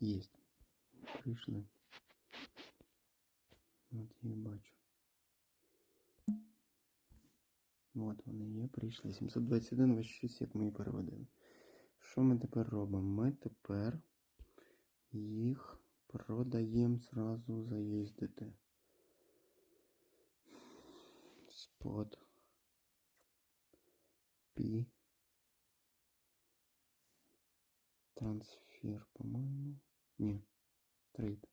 Єсть. Прийшли. От я їх бачу. От вони є, прийшли. 721, 26, як ми і переводили. Що ми тепер робимо? Ми тепер їх продаємо зразу за USDT. Спот. Пі. Трансфер, по-моєму. Ні. Трейд.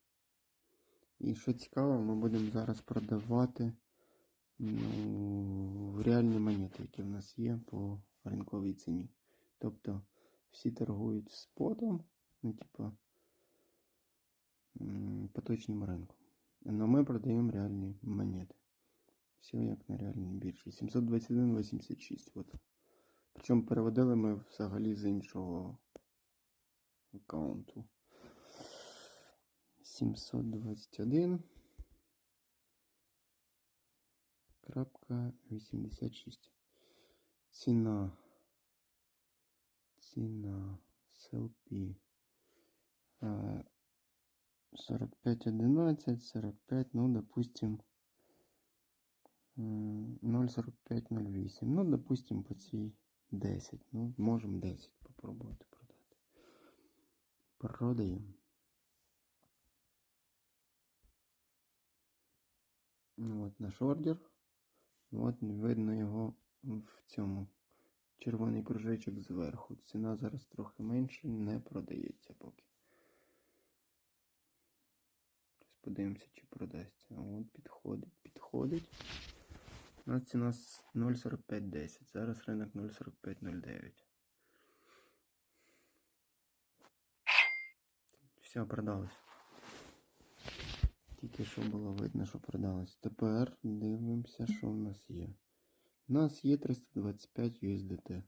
І що цікаво, ми будемо зараз продавати ну, реальні монети, які в нас є по ринковій ціні. Тобто всі торгують спотом, ну, типа, м, поточним ринком. Но ми продаємо реальні монети. Все як на реальній біржі. 721,86. От. Причому переводили ми взагалі з іншого аккаунту. 721. Крапка 86. Ціна. Ціна селпі. 45.11, 45, ну, допустим, м, 0,4508. Ну, допустим, по цій 10. Ну, можемо 10 попробувати продати. Продаємо. От наш ордер. От видно його в цьому червоний кружечок зверху. Ціна зараз трохи менше, не продається поки. Зараз подивимося, чи продасться. От підходить, підходить. У нас ціна 0,4510. Зараз ринок 0,4509. Все, продалось. Тільки що було видно, що продалось. Тепер дивимося, що в нас є. У нас є 325 USDT.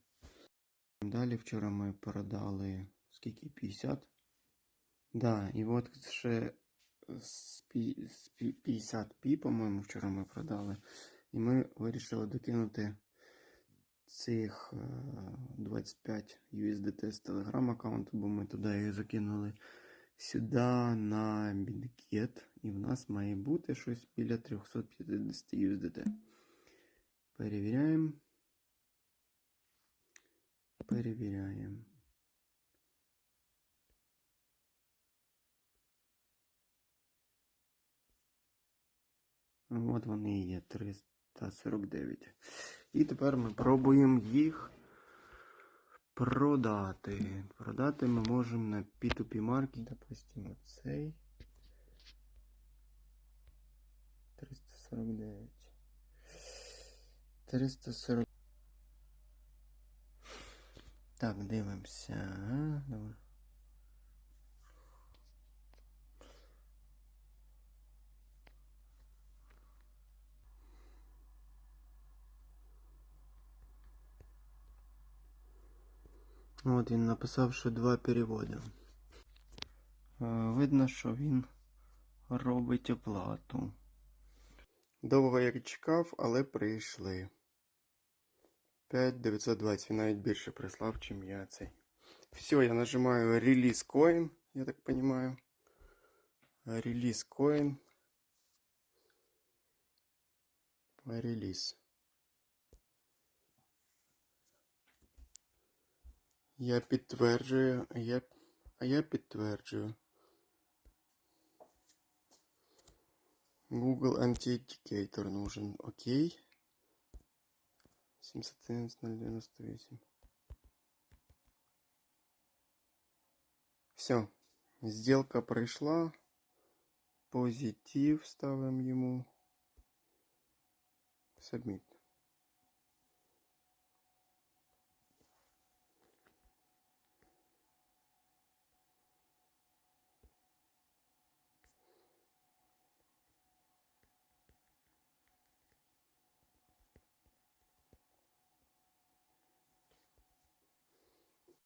Далі вчора ми продали скільки? 50. Да, і от ще з пі- з пі- 50 пі, по-моєму, вчора ми продали. І ми вирішили докинути цих е, 25 USDT з Telegram аккаунту, бо ми туди їх закинули сюди на бінкет. І в нас має бути щось біля 350 USDT. Перевіряємо. Перевіряємо. От вони і є 349. І тепер ми пробуємо їх Продати. Продати ми можемо на P2P маркет, допустимо, цей 349. 340. Так, дивимося. Ага, От він написав, що два переводи. Е, Видно, що він робить оплату. Довго як чекав, але прийшли. 5920, він навіть більше прислав, чим я цей. Все, я нажимаю реліз coin, я так понимаю. Реліз coin. Реліз. Я підтверджую, а я, а я підтверджую. Google Authenticator нужен. Окей. 711.098. Все. Сделка пройшла. Позитив ставим ему. Submit.